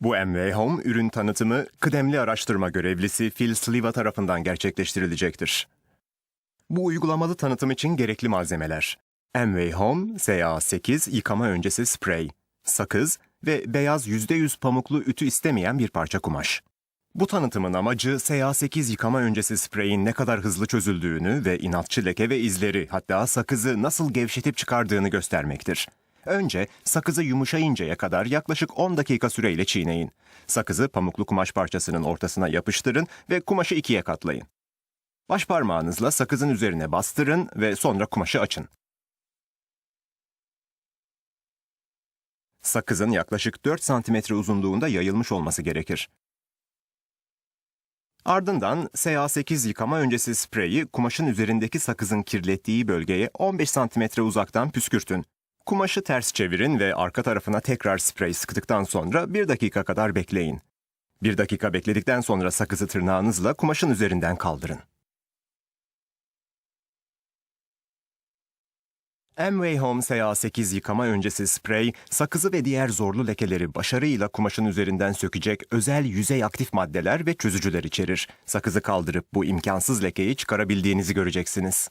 Bu Amway Home ürün tanıtımı kıdemli araştırma görevlisi Phil Sliva tarafından gerçekleştirilecektir. Bu uygulamalı tanıtım için gerekli malzemeler. Amway Home SA8 yıkama öncesi sprey, sakız ve beyaz %100 pamuklu ütü istemeyen bir parça kumaş. Bu tanıtımın amacı SA8 yıkama öncesi spreyin ne kadar hızlı çözüldüğünü ve inatçı leke ve izleri hatta sakızı nasıl gevşetip çıkardığını göstermektir. Önce sakızı yumuşayıncaya kadar yaklaşık 10 dakika süreyle çiğneyin. Sakızı pamuklu kumaş parçasının ortasına yapıştırın ve kumaşı ikiye katlayın. Baş parmağınızla sakızın üzerine bastırın ve sonra kumaşı açın. Sakızın yaklaşık 4 santimetre uzunluğunda yayılmış olması gerekir. Ardından SA8 yıkama öncesi spreyi kumaşın üzerindeki sakızın kirlettiği bölgeye 15 santimetre uzaktan püskürtün. Kumaşı ters çevirin ve arka tarafına tekrar sprey sıktıktan sonra 1 dakika kadar bekleyin. 1 dakika bekledikten sonra sakızı tırnağınızla kumaşın üzerinden kaldırın. Amway Home SA8 yıkama öncesi sprey, sakızı ve diğer zorlu lekeleri başarıyla kumaşın üzerinden sökecek özel yüzey aktif maddeler ve çözücüler içerir. Sakızı kaldırıp bu imkansız lekeyi çıkarabildiğinizi göreceksiniz.